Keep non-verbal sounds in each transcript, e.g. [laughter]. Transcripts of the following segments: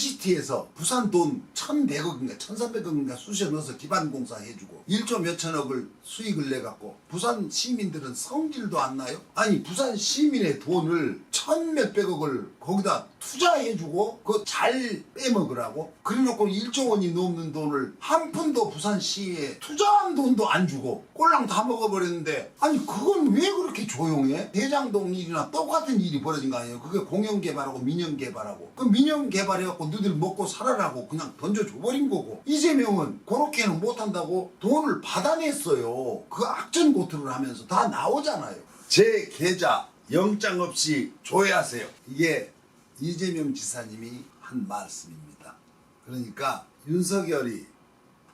LCT에서 부산 돈 1,100억인가 1,300억인가 쑤셔 넣어서 기반 공사 해주고 1조 몇천억을 수익을 내갖고 부산 시민들은 성질도 안 나요? 아니 부산 시민의 돈을 천 몇백억을 거기다 투자해주고 그거 잘 빼먹으라고 그래놓고 1조 원이 넘는 돈을 한 푼도 부산시에 투자한 돈도 안 주고 꼴랑 다 먹어버렸는데 아니 그건 왜 그렇게 조용해? 대장동 일이나 똑같은 일이 벌어진 거 아니에요? 그게 공영개발하고 민영개발하고 그 민영개발해갖고 너희들 먹고 살아라고 그냥 던져줘버린 거고 이재명은 그렇게는 못한다고 돈을 받아냈어요. 그 악전고투를 하면서 다 나오잖아요. 제 계좌 영장 없이 조회하세요. 이게 이재명 지사님이 한 말씀입니다. 그러니까 윤석열이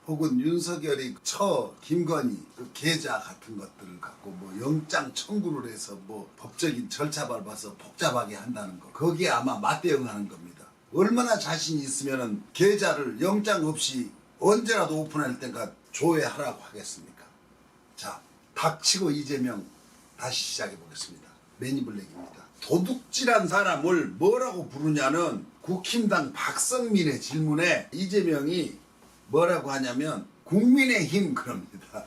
혹은 윤석열이 처 김건희 그 계좌 같은 것들을 갖고 뭐 영장 청구를 해서 뭐 법적인 절차 밟아서 복잡하게 한다는 거 거기에 아마 맞대응하는 겁니다. 얼마나 자신이 있으면은 계좌를 영장 없이 언제라도 오픈할 때가 조회하라고 하겠습니까? 자 닥치고 이재명 다시 시작해 보겠습니다. 매니블랙입니다. 도둑질한 사람을 뭐라고 부르냐는 국힘당 박성민의 질문에 이재명이 뭐라고 하냐면 국민의힘 그럽니다.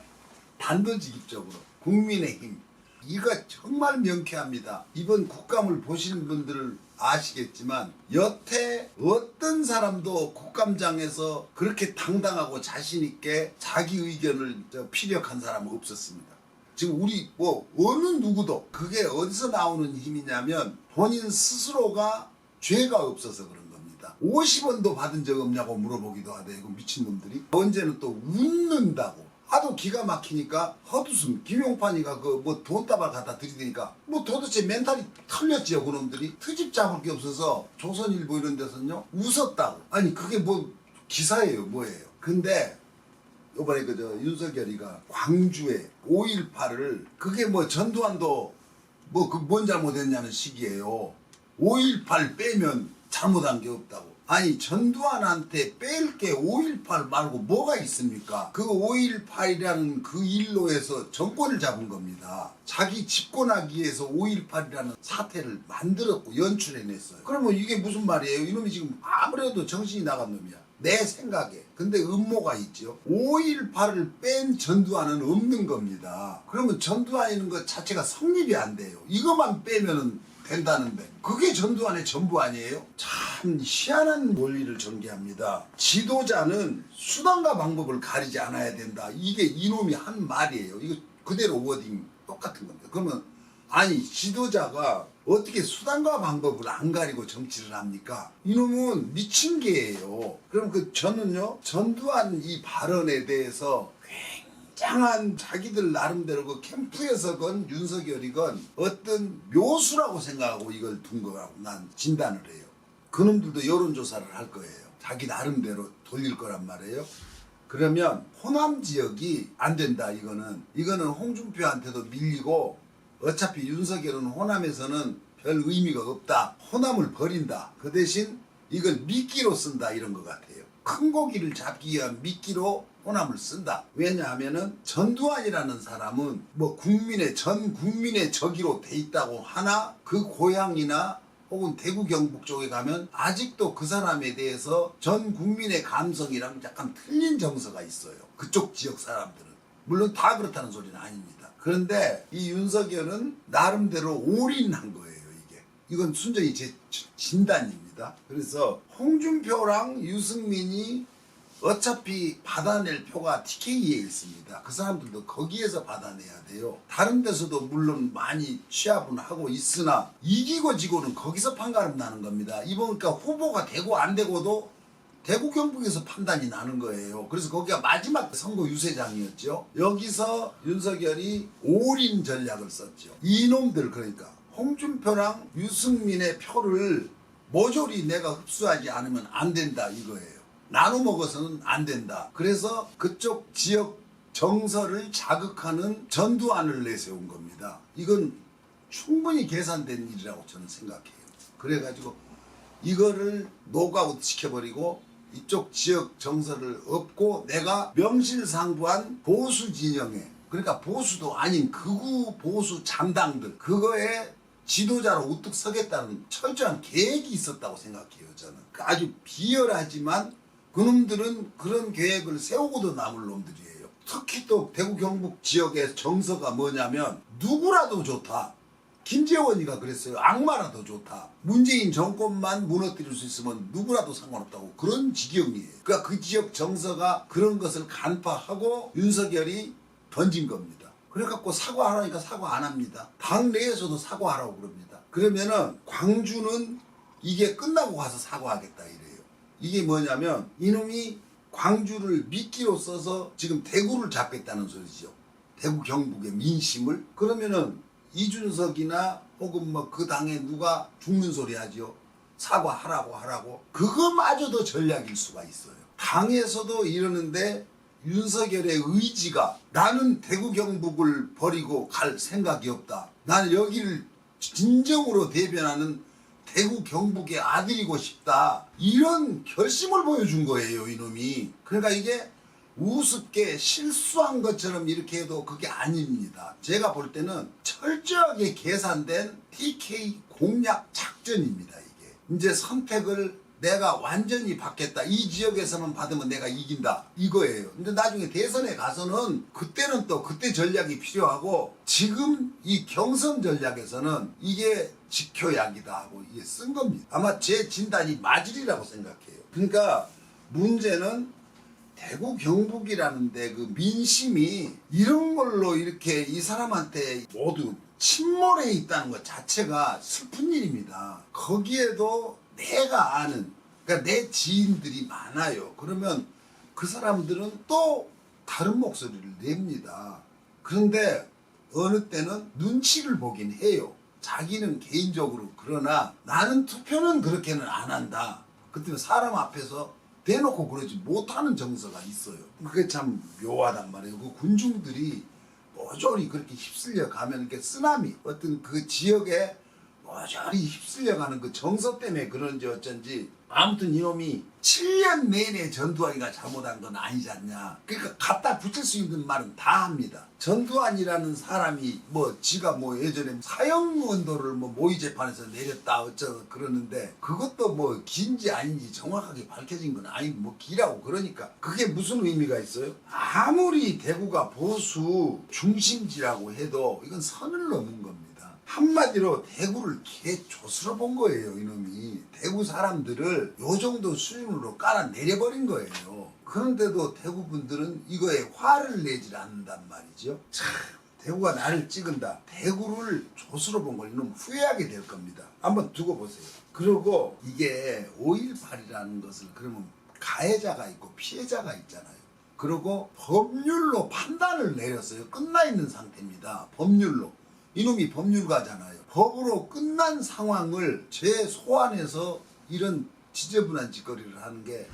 단도직입적으로 국민의힘 이거 정말 명쾌합니다. 이번 국감을 보시는 분들을 아시겠지만 여태 어떤 사람도 국감장에서 그렇게 당당하고 자신 있게 자기 의견을 저 피력한 사람은 없었습니다. 지금 우리 뭐 어느 누구도 그게 어디서 나오는 힘이냐면 본인 스스로가 죄가 없어서 그런 겁니다. 50원도 받은 적 없냐고 물어보기도 하대 이거 미친놈들이 언제는 또 웃는다고 하도 기가 막히니까 헛웃음 김용판이가 그 뭐 돈다발 갖다 들이대니까 뭐 도대체 멘탈이 털렸지요 그놈들이 트집 잡을 게 없어서 조선일보 이런 데서는요 웃었다고 아니 그게 뭐 기사예요 뭐예요 근데 요번에 그저 윤석열이가 광주에 5.18을 그게 뭐 전두환도 뭐 그 뭔 잘못했냐는 식이에요. 5.18 빼면 잘못한 게 없다고. 아니 전두환한테 뺄 게 5.18 말고 뭐가 있습니까? 그 5.18이라는 그 일로에서 정권을 잡은 겁니다. 자기 집권하기 위해서 5.18이라는 사태를 만들었고 연출해냈어요. 그러면 이게 무슨 말이에요? 이놈이 지금 아무래도 정신이 나간 놈이야. 내 생각에. 근데 음모가 있죠. 5.18을 뺀 전두환은 없는 겁니다. 그러면 전두환이는 것 자체가 성립이 안 돼요. 이것만 빼면은 된다는데. 그게 전두환의 전부 아니에요? 참 희한한 논리를 전개합니다. 지도자는 수단과 방법을 가리지 않아야 된다. 이게 이놈이 한 말이에요. 이거 그대로 워딩 똑같은 겁니다. 그러면 아니 지도자가 어떻게 수단과 방법을 안 가리고 정치를 합니까? 이놈은 미친 개예요. 그럼 그 저는요 전두환 이 발언에 대해서 굉장한 자기들 나름대로 그 캠프에서 건 윤석열이건 어떤 묘수라고 생각하고 이걸 둔 거라고 난 진단을 해요. 그놈들도 여론조사를 할 거예요. 자기 나름대로 돌릴 거란 말이에요. 그러면 호남 지역이 안 된다 이거는 이거는 홍준표한테도 밀리고 어차피 윤석열은 호남에서는 별 의미가 없다 호남을 버린다 그 대신 이걸 미끼로 쓴다 이런 것 같아요 큰 고기를 잡기 위한 미끼로 호남을 쓴다 왜냐하면은 전두환이라는 사람은 뭐 국민의 전 국민의 적이로 돼 있다고 하나 그 고향이나 혹은 대구 경북 쪽에 가면 아직도 그 사람에 대해서 전 국민의 감성이랑 약간 틀린 정서가 있어요. 그쪽 지역 사람들은. 물론 다 그렇다는 소리는 아닙니다. 그런데 이 윤석열은 나름대로 올인한 거예요, 이게. 이건 순전히 제 진단입니다. 그래서 홍준표랑 유승민이 어차피 받아낼 표가 TK에 있습니다. 그 사람들도 거기에서 받아내야 돼요. 다른 데서도 물론 많이 취합은 하고 있으나 이기고 지고는 거기서 판가름 나는 겁니다. 이번 그러니까 후보가 되고 안 되고도 대구 경북에서 판단이 나는 거예요. 그래서 거기가 마지막 선거 유세장이었죠. 여기서 윤석열이 올인 전략을 썼죠. 이놈들 그러니까 홍준표랑 유승민의 표를 모조리 내가 흡수하지 않으면 안 된다 이거예요. 나눠 먹어서는 안 된다. 그래서 그쪽 지역 정서를 자극하는 전두환을 내세운 겁니다. 이건 충분히 계산된 일이라고 저는 생각해요. 그래가지고 이거를 노가웃 시켜버리고 이쪽 지역 정서를 얻고 내가 명실상부한 보수 진영에 그러니까 보수도 아닌 극우 보수 잠당들 그거에 지도자로 우뚝 서겠다는 철저한 계획이 있었다고 생각해요 저는 그 아주 비열하지만 그놈들은 그런 계획을 세우고도 남을 놈들이에요 특히 또 대구 경북 지역의 정서가 뭐냐면 누구라도 좋다 김재원이가 그랬어요. 악마라도 좋다. 문재인 정권만 무너뜨릴 수 있으면 누구라도 상관없다고 그런 지경이에요. 그러니까 그 지역 정서가 그런 것을 간파하고 윤석열이 던진 겁니다. 그래갖고 사과하라니까 사과 안 합니다. 당 내에서도 사과하라고 그럽니다. 그러면은 광주는 이게 끝나고 가서 사과하겠다 이래요. 이게 뭐냐면 이놈이 광주를 미끼로 써서 지금 대구를 잡겠다는 소리죠. 대구 경북의 민심을 그러면은 이준석이나 혹은 뭐 그 당에 누가 죽는 소리 하죠. 사과하라고 하라고 그거마저도 전략일 수가 있어요. 당에서도 이러는데 윤석열의 의지가 나는 대구 경북을 버리고 갈 생각이 없다. 나는 여기를 진정으로 대변하는 대구 경북의 아들이고 싶다. 이런 결심을 보여준 거예요, 이놈이. 그러니까 이게 우습게 실수한 것처럼 이렇게 해도 그게 아닙니다. 제가 볼 때는 철저하게 계산된 TK 공략 작전입니다, 이게. 이제 선택을 내가 완전히 받겠다. 이 지역에서만 받으면 내가 이긴다. 이거예요. 근데 나중에 대선에 가서는 그때는 또 그때 전략이 필요하고 지금 이 경선 전략에서는 이게 지켜야기다 하고 이게 쓴 겁니다. 아마 제 진단이 맞으리라고 생각해요. 그러니까 문제는 대구 경북이라는데 그 민심이 이런 걸로 이렇게 이 사람한테 모두 침몰해 있다는 것 자체가 슬픈 일입니다. 거기에도 내가 아는 그러니까 내 지인들이 많아요. 그러면 그 사람들은 또 다른 목소리를 냅니다. 그런데 어느 때는 눈치를 보긴 해요. 자기는 개인적으로 그러나 나는 투표는 그렇게는 안 한다. 그때 사람 앞에서 대놓고 그러지 못하는 정서가 있어요. 그게 참 묘하단 말이에요. 그 군중들이 모조리 그렇게 휩쓸려 가면 이렇게 쓰나미 어떤 그 지역에 모조리 휩쓸려 가는 그 정서 때문에 그런지 어쩐지 아무튼 이놈이 7년 내내 전두환이가 잘못한 건 아니지 않냐. 그러니까 갖다 붙일 수 있는 말은 다 합니다. 전두환이라는 사람이 뭐 지가 뭐 예전에 사형 원도를 뭐 모의 재판에서 내렸다 어쩌고 그러는데 그것도 뭐 긴지 아닌지 정확하게 밝혀진 건 아니고 뭐 기라고 그러니까 그게 무슨 의미가 있어요? 아무리 대구가 보수 중심지라고 해도 이건 선을 넘은. 한마디로 대구를 개 조스러 본 거예요 이놈이. 대구 사람들을 요 정도 수준으로 깔아 내려버린 거예요. 그런데도 대구 분들은 이거에 화를 내질 않는단 말이죠. 참 대구가 나를 찍은다. 대구를 조스러 본 걸 이놈 후회하게 될 겁니다. 한번 두고 보세요. 그리고 이게 5.18이라는 것을 그러면 가해자가 있고 피해자가 있잖아요. 그리고 법률로 판단을 내렸어요. 끝나 있는 상태입니다. 법률로 이놈이 법률가잖아요. 법으로 끝난 상황을 제 소환해서 이런 지저분한 짓거리를 하는 게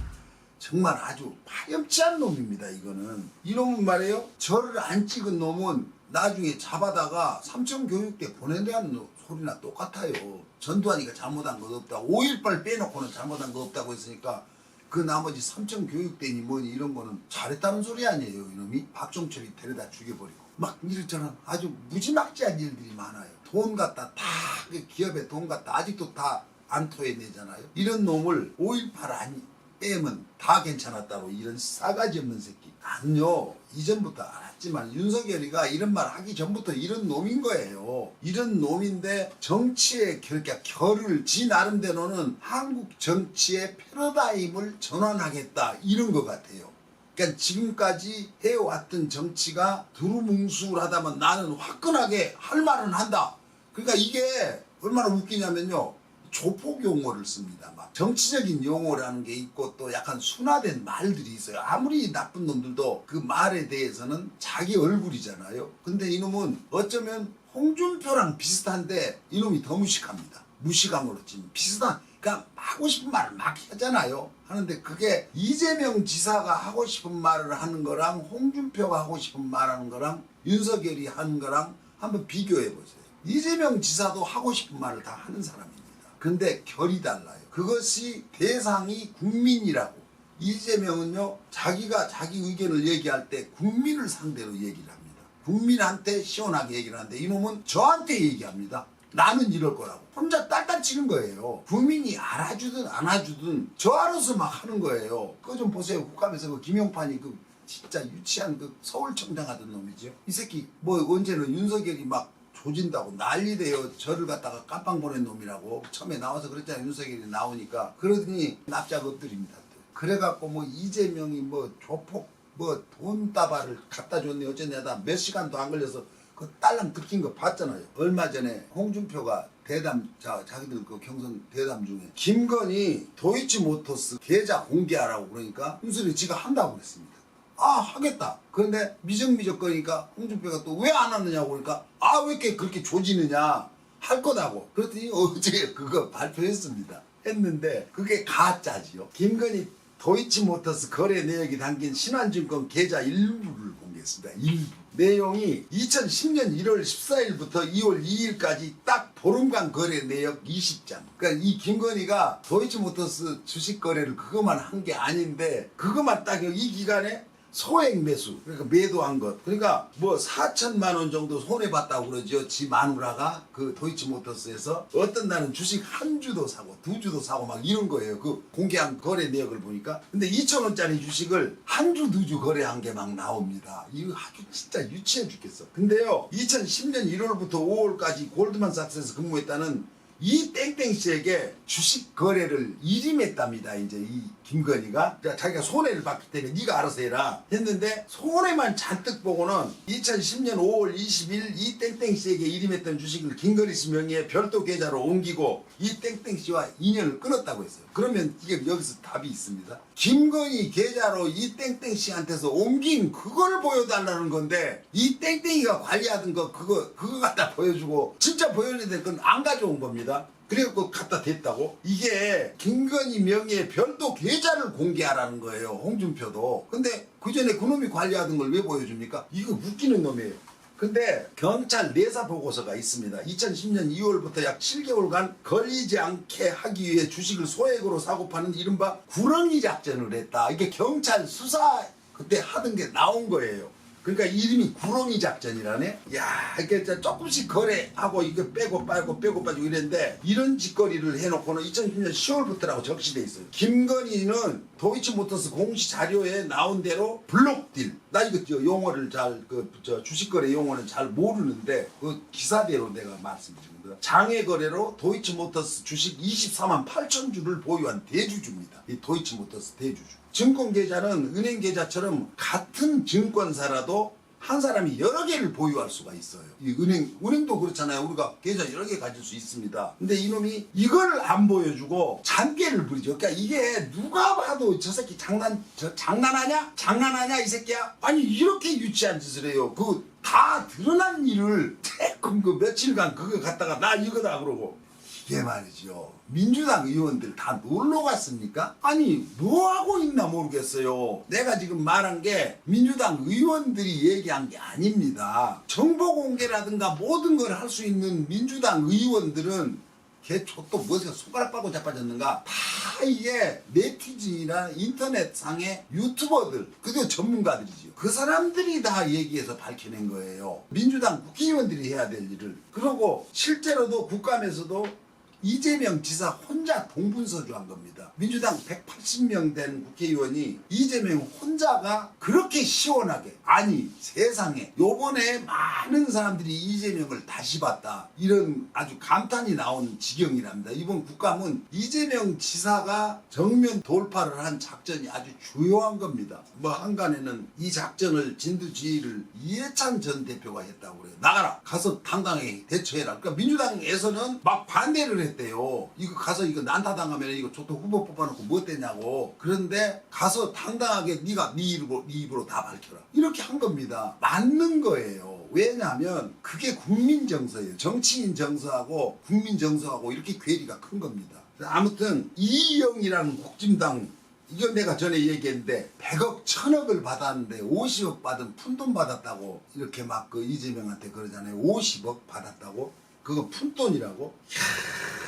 정말 아주 파렴치한 놈입니다. 이거는 이놈은 말이에요. 저를 안 찍은 놈은 나중에 잡아다가 삼청교육대 보낸다는 노- 소리나 똑같아요. 전두환이가 잘못한 것 없다. 5.18 빼놓고는 잘못한 거 없다고 했으니까 그 나머지 삼청교육대니 뭐니 이런 거는 잘했다는 소리 아니에요. 이놈이 박종철이 데려다 죽여버리고. 막 이랬잖아. 아주 무지막지한 일들이 많아요. 돈 갖다 다그 기업에 돈 갖다 아직도 다 안 토해내잖아요. 이런 놈을 5.18 아니 빼면 다 괜찮았다고 이런 싸가지 없는 새끼. 아니요. 이전부터 알았지만 윤석열이가 이런 말 하기 전부터 이런 놈인 거예요. 이런 놈인데 정치에 그러니까 결을 지 나름대로는 한국 정치의 패러다임을 전환하겠다 이런 것 같아요. 그러니까 지금까지 해왔던 정치가 두루뭉술하다면 나는 화끈하게 할 말은 한다. 그러니까 이게 얼마나 웃기냐면요. 조폭 용어를 씁니다. 막 정치적인 용어라는 게 있고 또 약간 순화된 말들이 있어요. 아무리 나쁜 놈들도 그 말에 대해서는 자기 얼굴이잖아요. 근데 이놈은 어쩌면 홍준표랑 비슷한데 이놈이 더 무식합니다. 무식함으로 지금 비슷한 그러니까 하고 싶은 말을 막 하잖아요. 하는데 그게 이재명 지사가 하고 싶은 말을 하는 거랑 홍준표가 하고 싶은 말 하는 거랑 윤석열이 하는 거랑 한번 비교해 보세요. 이재명 지사도 하고 싶은 말을 다 하는 사람입니다. 근데 결이 달라요. 그것이 대상이 국민이라고. 이재명은요, 자기가 자기 의견을 얘기할 때 국민을 상대로 얘기를 합니다. 국민한테 시원하게 얘기를 하는데 이놈은 저한테 얘기합니다. 나는 이럴 거라고. 혼자 딸딸 치는 거예요. 국민이 알아주든 안 알아주든 저 알아서 막 하는 거예요. 그거 좀 보세요. 국감에서 그 김용판이 그 진짜 유치한 그 서울청장 하던 놈이죠. 이 새끼 뭐 언제는 윤석열이 막 조진다고 난리돼요. 저를 갖다가 깜빵 보낸 놈이라고. 처음에 나와서 그랬잖아요. 윤석열이 나오니까. 그러더니 납작 엎드립니다. 또. 그래갖고 뭐 이재명이 뭐 조폭 뭐 돈다발을 갖다 줬네. 어쨌냐 다몇 시간도 안 걸려서 그 딸랑 들킨 거 봤잖아요. 얼마 전에 홍준표가 대담 자 자기들 그 경선 대담 중에 김건희 도이치모터스 계좌 공개하라고 그러니까 윤석열이 지가 한다고 그랬습니다. 아 하겠다. 그런데 미적미적 거니까 홍준표가 또 왜 안 하느냐고 그러니까 아 왜 이렇게 그렇게 조지느냐 할 거다고. 그랬더니 [laughs] 어제 그거 발표했습니다. 했는데 그게 가짜지요. 김건희 도이치모터스 거래 내역이 담긴 신한증권 계좌 일부를 공개했습니다. 일부 내용이 2010년 1월 14일부터 2월 2일까지 딱 보름간 거래 내역 20장. 그러니까 이 김건희가 도이치모터스 주식 거래를 그것만 한 게 아닌데 그것만 딱 이 기간에 소액 매수 그러니까 매도한 것. 그러니까 뭐 4천만 원 정도 손해 봤다고 그러죠. 지 마누라가 그 도이치모터스에서 어떤 날은 주식 한 주도 사고 두 주도 사고 막 이런 거예요. 그 공개한 거래 내역을 보니까. 근데 2천 원짜리 주식을 한 주 두 주 거래한 게 막 나옵니다. 이거 아주 진짜 유치해 죽겠어. 근데요 2010년 1월부터 5월까지 골드만삭스에서 근무했다는 이 땡땡 씨에게 주식 거래를 일임했답니다. 이제 이 김건희가 자기가 손해를 봤기 때문에 네가 알아서 해라 했는데 손해만 잔뜩 보고는 2010년 5월 20일 이 땡땡 씨에게 일임했던 주식을 김건희 씨 명의의 별도 계좌로 옮기고 이 땡땡 씨와 인연을 끊었다고 했어요. 그러면 이게 여기서 답이 있습니다. 김건희 계좌로 이 땡땡 씨한테서 옮긴 그걸 보여달라는 건데 이 땡땡이가 관리하던 거 그거 그거 갖다 보여주고 진짜 보여줘야 될 건 안 가져온 겁니다. 그래갖고 갖다 댔다고? 이게 김건희 명의의 별도 계좌를 공개하라는 거예요 홍준표도. 근데 그 전에 그놈이 관리하던 걸 왜 보여줍니까? 이거 웃기는 놈이에요. 근데 경찰 내사 보고서가 있습니다. 2010년 2월부터 약 7개월간 걸리지 않게 하기 위해 주식을 소액으로 사고 파는 이른바 구렁이 작전을 했다. 이게 경찰 수사 그때 하던 게 나온 거예요 그러니까 이름이 구렁이 작전이라네. 야, 이게 조금씩 거래하고 이거 빼고 빠고 빼고 빠지고 이랬는데 이런 짓거리를 해놓고는 2010년 10월부터라고 적시돼 있어요. 김건희는 도이치모터스 공시 자료에 나온 대로 블록딜. 나 이거 저 용어를 잘그저 주식거래 용어는 잘 모르는데 그 기사대로 내가 말씀드 립니다. 장외 거래로 도이치모터스 주식 24만 8천 주를 보유한 대주주입니다. 이 도이치모터스 대주주. 증권 계좌는 은행 계좌처럼 같은 증권사라도 한 사람이 여러 개를 보유할 수가 있어요. 이 은행, 은행도 그렇잖아요. 우리가 계좌 여러 개 가질 수 있습니다. 근데 이놈이 이걸 안 보여주고 잔계를 부리죠. 그러니까 이게 누가 봐도 저 새끼 장난, 저 장난하냐? 장난하냐? 이 새끼야? 아니, 이렇게 유치한 짓을 해요. 그 다 드러난 일을 태금 그 며칠간 그거 갖다가 나 이거다 그러고. 이게 말이죠. 민주당 의원들 다 놀러 갔습니까? 아니 뭐 하고 있나 모르겠어요. 내가 지금 말한 게 민주당 의원들이 얘기한 게 아닙니다. 정보 공개라든가 모든 걸 할 수 있는 민주당 의원들은 걔저또 무엇에 손가락 빠고 자빠졌는가? 다 이게 네티즌이나 인터넷상의 유튜버들 그게 전문가들이죠 그 사람들이 다 얘기해서 밝혀낸 거예요. 민주당 국회의원들이 해야 될 일을. 그러고 실제로도 국감에서도 이재명 지사 혼자 동분서주한 겁니다. 민주당 180명 된 국회의원이 이재명 혼자가 그렇게 시원하게 아니 세상에 요번에 많은 사람들이 이재명을 다시 봤다 이런 아주 감탄이 나온 지경이랍니다. 이번 국감은 이재명 지사가 정면 돌파를 한 작전이 아주 주요한 겁니다. 뭐 한간에는 이 작전을 진두지휘를 이해찬 전 대표가 했다고 그래요. 나가라 가서 당당하게 대처해라. 그러니까 민주당에서는 막 반대를 했대요. 이거 가서 이거 난타 당하면 이거 저도 후보 뽑아놓고 뭐 됐냐고. 그런데 가서 당당하게 네가 네 입으로, 네 입으로 다 밝혀라. 이렇게 한 겁니다. 맞는 거예요. 왜냐하면 그게 국민 정서예요. 정치인 정서하고 국민 정서하고 이렇게 괴리가 큰 겁니다. 아무튼 이영이라는 국진당 이건 내가 전에 얘기했는데 100억, 1000억을 받았는데 50억 받은 푼돈 받았다고 이렇게 막 그 이재명한테 그러잖아요. 50억 받았다고? 그거 푼돈이라고?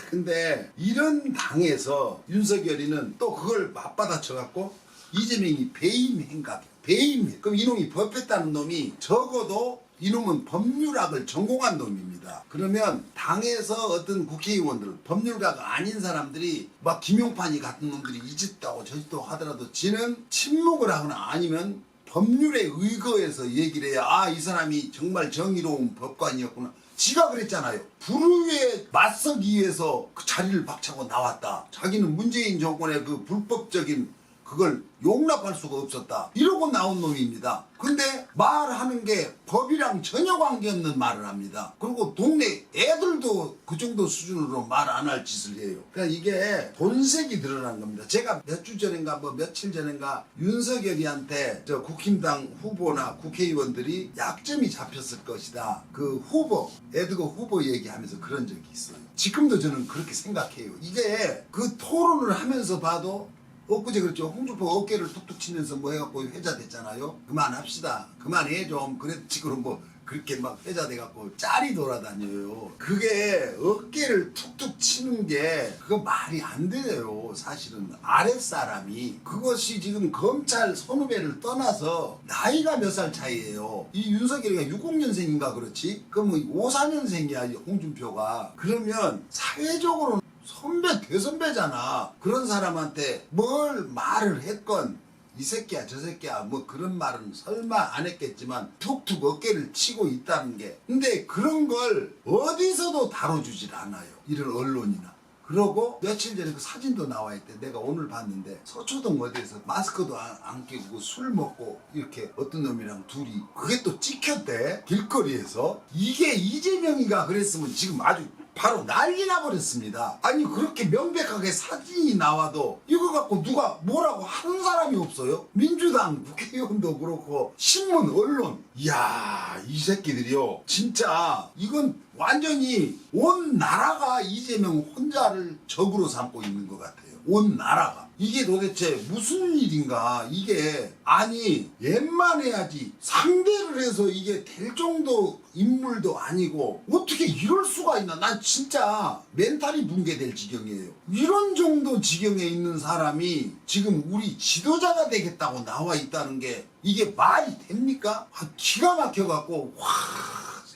근데 이런 당에서 윤석열이는 또 그걸 맞받아쳐갖고 이재명이 배임 행각, 배임. 그럼 이놈이 법했다는 놈이 적어도 이놈은 법률학을 전공한 놈입니다. 그러면 당에서 어떤 국회의원들, 법률가가 아닌 사람들이 막 김용판이 같은 놈들이 이 짓도 저짓도 하더라도 지는 침묵을 하거나 아니면 법률에 의거해서 얘기를 해야 아 이 사람이 정말 정의로운 법관이었구나. 지가 그랬잖아요. 불의에 맞서기 위해서 그 자리를 박차고 나왔다. 자기는 문재인 정권의 그 불법적인 그걸 용납할 수가 없었다. 이러고 나온 놈입니다. 근데 말하는 게 법이랑 전혀 관계없는 말을 합니다. 그리고 동네 애들도 그 정도 수준으로 말 안 할 짓을 해요. 그러니까 이게 본색이 드러난 겁니다. 제가 몇 주 전인가 뭐 며칠 전인가 윤석열이한테 저 국힘당 후보나 국회의원들이 약점이 잡혔을 것이다. 그 후보, 에드거 후보 얘기하면서 그런 적이 있어요. 지금도 저는 그렇게 생각해요. 이게 그 토론을 하면서 봐도 엊그제 그랬죠. 홍준표 어깨를 툭툭 치면서 뭐 해갖고 회자됐잖아요. 그만합시다. 그만해 좀. 그랬지 그럼 뭐 그렇게 막 회자돼갖고 짤이 돌아다녀요. 그게 어깨를 툭툭 치는 게 그거 말이 안 돼요. 사실은 아랫사람이 그것이 지금 검찰 선후배를 떠나서 나이가 몇 살 차이예요. 이 윤석열이가 60년생인가 그렇지? 그럼 뭐 54년생이야 홍준표가. 그러면 사회적으로 선배 대선배잖아 그런 사람한테 뭘 말을 했건 이 새끼야 저 새끼야 뭐 그런 말은 설마 안 했겠지만 툭툭 어깨를 치고 있다는 게 근데 그런 걸 어디서도 다뤄주질 않아요 이런 언론이나 그러고 며칠 전에 그 사진도 나와 있대. 내가 오늘 봤는데 서초동 어디에서 마스크도 안, 안 끼고 술 먹고 이렇게 어떤 놈이랑 둘이 그게 또 찍혔대. 길거리에서. 이게 이재명이가 그랬으면 지금 아주 바로 난리 나버렸습니다. 아니 그렇게 명백하게 사진이 나와도 이거 갖고 누가 뭐라고 하는 사람이 없어요. 민주당 국회의원도 그렇고 신문 언론 이야 이 새끼들이요 진짜 이건 완전히 온 나라가 이재명 혼자를 적으로 삼고 있는 것 같아요. 온 나라가. 이게 도대체 무슨 일인가? 이게 아니 웬만해야지 상대를 해서 이게 될 정도 인물도 아니고 어떻게 이럴 수가 있나? 난 진짜 멘탈이 붕괴될 지경이에요. 이런 정도 지경에 있는 사람이 지금 우리 지도자가 되겠다고 나와 있다는 게 이게 말이 됩니까? 아, 기가 막혀갖고 와.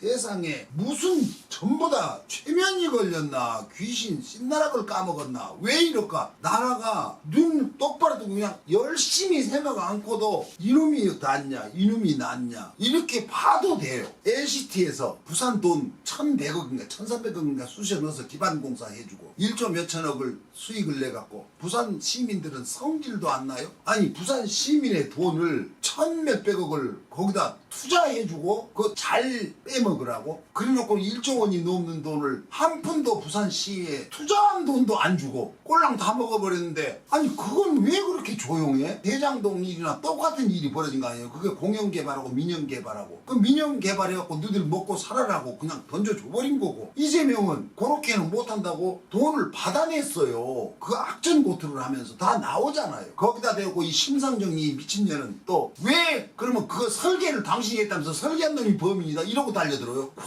세상에 무슨 전부 다 최면이 걸렸나 귀신 신나락을 까먹었나 왜 이럴까 나라가 눈 똑바로 뜨고 그냥 열심히 생각 않고도 이놈이 낫냐 이놈이 낫냐 이렇게 봐도 돼요 LCT에서 부산 돈 1100억인가 1300억인가 쑤셔 넣어서 기반공사 해주고 1조 몇천억을 수익을 내갖고 부산 시민들은 성질도 안 나요? 아니 부산 시민의 돈을 천 몇백억을 거기다 투자해주고 그잘 빼먹으라고. 그래놓고 1조 원이 넘는 돈을 한 푼도 부산시에 투자한 돈도 안 주고 꼴랑 다 먹어버렸는데 아니 그건 왜 그렇게 조용해? 대장동 일이나 똑같은 일이 벌어진 거 아니에요? 그게 공영개발하고 민영개발하고. 그 민영개발해갖고 너희들 먹고 살아라고 그냥 던져줘버린 거고. 이재명은 그렇게는 못한다고 돈을 받아냈어요. 그 악전고투를 하면서 다 나오잖아요. 거기다 대고 이 심상정이 미친년은 또 왜 그러면 그거 설계를 당신 이 했다면서 설계한 놈이 범인이다. 이러고 달려들어요. 와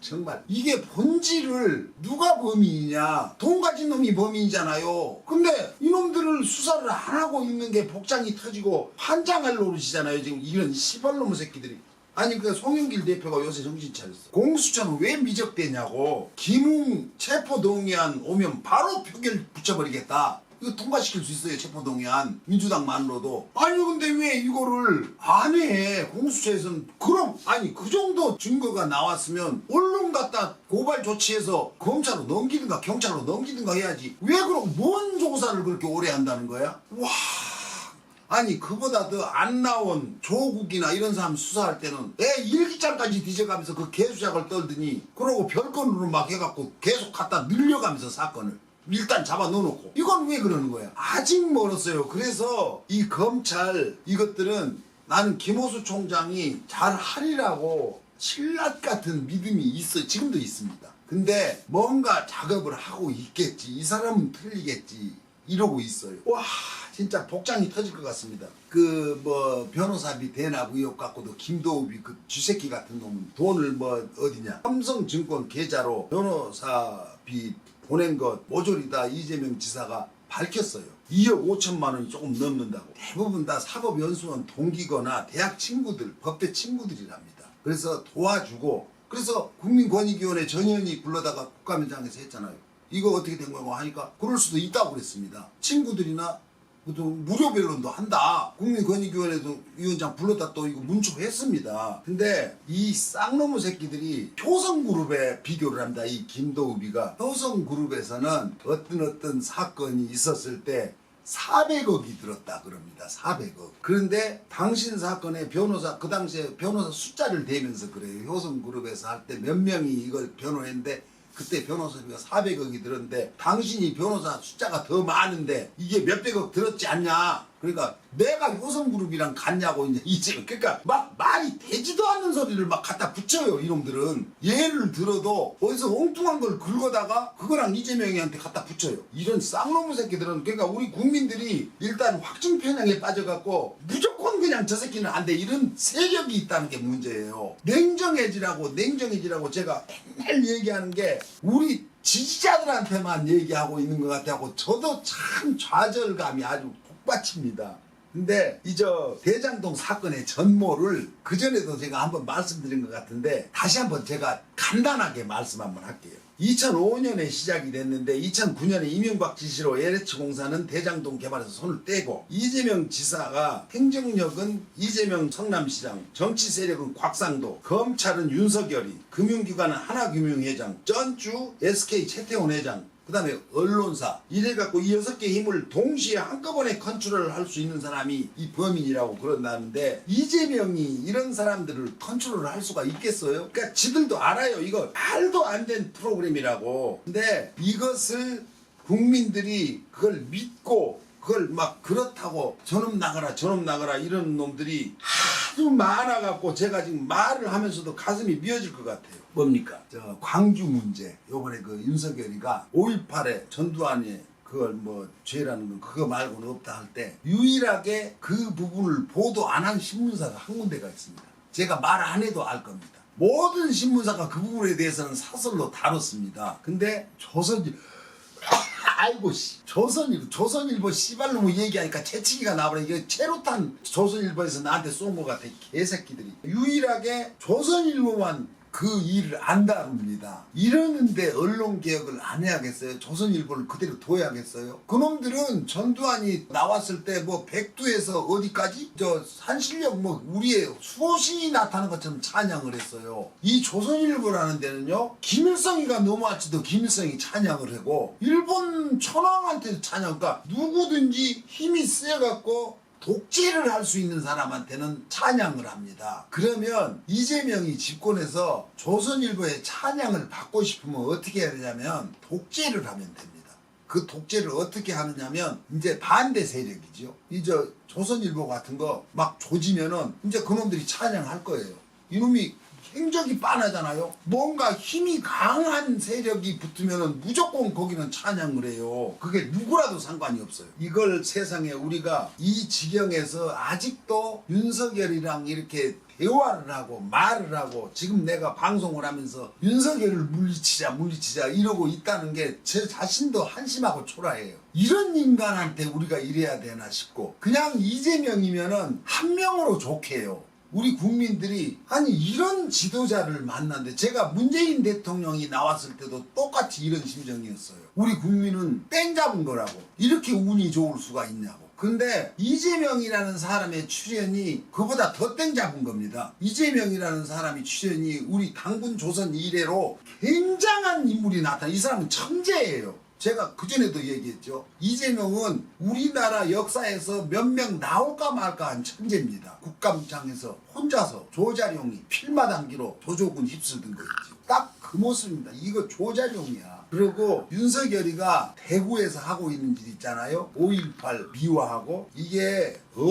정말. 이게 본질을 누가 범인이냐. 돈 가진 놈이 범인이잖아요. 근데 이놈들을 수사를 안 하고 있는 게 복장이 터지고 환장할 노릇이잖아요. 지금 이런 시발놈의 새끼들이. 아니 그 송영길 대표가 요새 정신 차렸어. 공수처는 왜 미적되냐고. 김웅 체포동의안 오면 바로 표결 붙여버리겠다 이거 통과시킬 수 있어요 체포동의안. 민주당만으로도. 아니 근데 왜 이거를 안 해? 공수처에서는 그럼 아니 그 정도 증거가 나왔으면 언론 갖다 고발 조치해서 검찰로 넘기든가 경찰로 넘기든가 해야지. 왜 그럼 뭔 조사를 그렇게 오래 한다는 거야? 와 아니 그보다 더 안 나온 조국이나 이런 사람 수사할 때는 애 일기장까지 뒤져가면서 그 개수작을 떨더니 그러고 별건으로 막 해갖고 계속 갖다 늘려가면서 사건을 일단 잡아 넣어놓고. 이건 왜 그러는 거야? 아직 멀었어요. 그래서 이 검찰 이것들은 나는 김호수 총장이 잘 하리라고 신라 같은 믿음이 있어 지금도 있습니다. 근데 뭔가 작업을 하고 있겠지. 이 사람은 틀리겠지. 이러고 있어요. 와 진짜 복장이 터질 것 같습니다. 그 뭐 변호사비 대납 의혹 갖고도 김도욱이 그 쥐새끼 같은 놈은 돈을 뭐 어디냐. 삼성증권 계좌로 변호사비 보낸 것 모조리 다 이재명 지사가 밝혔어요. 2억 5천만 원이 조금 넘는다고. 대부분 다 사법연수원 동기거나 대학 친구들, 법대 친구들이랍니다. 그래서 도와주고 그래서 국민권익위원회 전현희 불러다가 국감장에서 했잖아요. 이거 어떻게 된 거고 하니까 그럴 수도 있다고 그랬습니다. 친구들이나 보통 무료 변론도 한다. 국민권익위원회도 위원장 불렀다 또 이거 문초했습니다. 근데 이 쌍놈의 새끼들이 효성그룹에 비교를 합니다. 이 김도우비가 효성그룹에서는 어떤 어떤 사건이 있었을 때 400억이 들었다 그럽니다. 400억. 그런데 당신 사건의 변호사 그 당시에 변호사 숫자를 대면서 그래요. 효성그룹에서 할 때 몇 명이 이걸 변호했는데 그때 변호사비가 400억이 들었는데 당신이 변호사 숫자가 더 많은데 이게 몇백억 들었지 않냐 그러니까 내가 효성그룹이랑 같냐고 이제 [laughs] 이제 그러니까 막 말이 되지도 않는 소리를 막 갖다 붙여요 이놈들은. 예를 들어도 어디서 엉뚱한 걸 긁어다가 그거랑 이재명이한테 갖다 붙여요. 이런 쌍놈의 새끼들은 그러니까 우리 국민들이 일단 확증 편향에 빠져갖고 무조건 그냥 저 새끼는 안 돼. 이런 세력이 있다는 게 문제예요. 냉정해지라고 냉정해지라고 제가 맨날 얘기하는 게 우리 지지자들한테만 얘기하고 있는 것 같아고 저도 참 좌절감이 아주 복받칩니다. 근데 이 저 대장동 사건의 전모를 그전에도 제가 한번 말씀드린 것 같은데 다시 한번 제가 간단하게 말씀 한번 할게요. 2005년에 시작이 됐는데 2009년에 이명박 지시로 LH 공사는 대장동 개발에서 손을 떼고 이재명 지사가 행정력은 이재명 성남시장, 정치 세력은 곽상도, 검찰은 윤석열이, 금융기관은 하나금융회장, 전주 SK 최태원 회장, 그 다음에 언론사. 이래 갖고 이 여섯 개 힘을 동시에 한꺼번에 컨트롤 할 수 있는 사람이 이 범인이라고 그런다는데 이재명이 이런 사람들을 컨트롤 할 수가 있겠어요? 그러니까 지들도 알아요. 이거 말도 안 된 프로그램이라고. 근데 이것을 국민들이 그걸 믿고 그걸 막 그렇다고 저놈 나가라 저놈 나가라 이런 놈들이 아주 많아갖고 제가 지금 말을 하면서도 가슴이 미어질 것 같아요. 뭡니까? 저 광주 문제 요번에 그 윤석열이가 5.18에 전두환이 그걸 뭐 죄라는 건 그거 말고는 없다 할 때 유일하게 그 부분을 보도 안 한 신문사가 한 군데가 있습니다. 제가 말 안 해도 알 겁니다. 모든 신문사가 그 부분에 대해서는 사설로 다뤘습니다. 근데 조선이 아이고 씨. 조선일보 조선일보 씨발로 얘기하니까 채치기가 나버려. 이게 체로탄 조선일보에서 나한테 쏜 것 같아 개새끼들이. 유일하게 조선일보만 그 일을 안 다룹니다. 이러는데 언론 개혁을 안 해야겠어요? 조선일보를 그대로 둬야겠어요? 그놈들은 전두환이 나왔을 때 뭐 백두에서 어디까지? 저 산신령 뭐 우리의 수호신이 나타나는 것처럼 찬양을 했어요. 이 조선일보라는 데는요 김일성이가 넘어왔지도 김일성이 찬양을 하고 일본 천황한테 찬양 그러니까 누구든지 힘이 세갖고 독재를 할 수 있는 사람한테는 찬양을 합니다. 그러면 이재명이 집권해서 조선일보의 찬양을 받고 싶으면 어떻게 해야 되냐면 독재를 하면 됩니다. 그 독재를 어떻게 하느냐면 이제 반대 세력이죠. 이제 조선일보 같은 거 막 조지면은 이제 그놈들이 찬양할 거예요. 이놈이 행적이 빤하잖아요. 뭔가 힘이 강한 세력이 붙으면은 무조건 거기는 찬양을 해요. 그게 누구라도 상관이 없어요. 이걸 세상에 우리가 이 지경에서 아직도 윤석열이랑 이렇게 대화를 하고 말을 하고 지금 내가 방송을 하면서 윤석열을 물리치자 물리치자 이러고 있다는 게 제 자신도 한심하고 초라해요. 이런 인간한테 우리가 이래야 되나 싶고 그냥 이재명이면은 한 명으로 좋게요. 우리 국민들이 아니 이런 지도자를 만났는데 제가 문재인 대통령이 나왔을 때도 똑같이 이런 심정이었어요. 우리 국민은 땡 잡은 거라고 이렇게 운이 좋을 수가 있냐고. 근데 이재명이라는 사람의 출연이 그보다 더 땡 잡은 겁니다. 이재명이라는 사람이 출연이 우리 당군 조선 이래로 굉장한 인물이 나타나. 이 사람은 천재예요. 제가 그전에도 얘기했죠. 이재명은 우리나라 역사에서 몇 명 나올까 말까 한 천재입니다. 국감장에서 혼자서 조자룡이 필마단기로 조조군 휩쓸던 거 있지. 딱 그 모습입니다. 이거 조자룡이야. 그리고 윤석열이가 대구에서 하고 있는 일 있잖아요. 5.18 미화하고 이게 업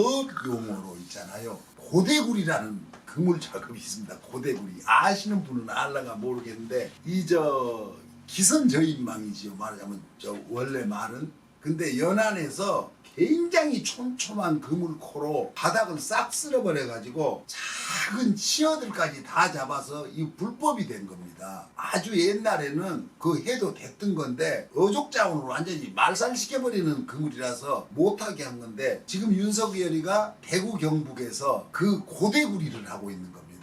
용어로 있잖아요. 고대굴이라는 그물 작업이 있습니다. 고대굴이 아시는 분은 알라가 모르겠는데 이 저 기선저인망이지요. 말하자면 저 원래 말은 근데 연안에서 굉장히 촘촘한 그물코로 바닥을 싹 쓸어버려 가지고 작은 치어들까지 다 잡아서 이 불법이 된 겁니다. 아주 옛날에는 그 해도 됐던 건데 어족 자원으로 완전히 말살시켜버리는 그물이라서 못하게 한 건데 지금 윤석 열이가 대구 경북에서 그 고대구리를 하고 있는 겁니다.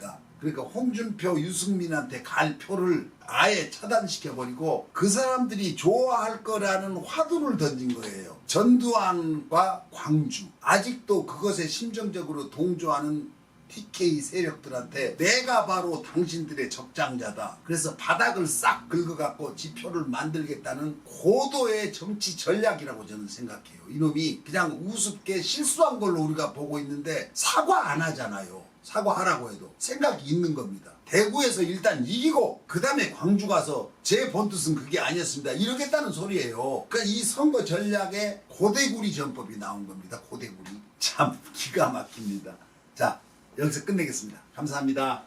그러니까 홍준표, 유승민한테 갈 표를 아예 차단시켜버리고 그 사람들이 좋아할 거라는 화두를 던진 거예요. 전두환과 광주. 아직도 그것에 심정적으로 동조하는 TK 세력들한테 내가 바로 당신들의 적장자다. 그래서 바닥을 싹 긁어갖고 지표를 만들겠다는 고도의 정치 전략이라고 저는 생각해요. 이놈이 그냥 우습게 실수한 걸로 우리가 보고 있는데 사과 안 하잖아요. 사과하라고 해도 생각이 있는 겁니다. 대구에서 일단 이기고 그 다음에 광주 가서 제 본뜻은 그게 아니었습니다. 이러겠다는 소리예요. 그러니까 이 선거 전략에 고대구리 전법이 나온 겁니다. 고대구리. 참 기가 막힙니다. 자 여기서 끝내겠습니다. 감사합니다.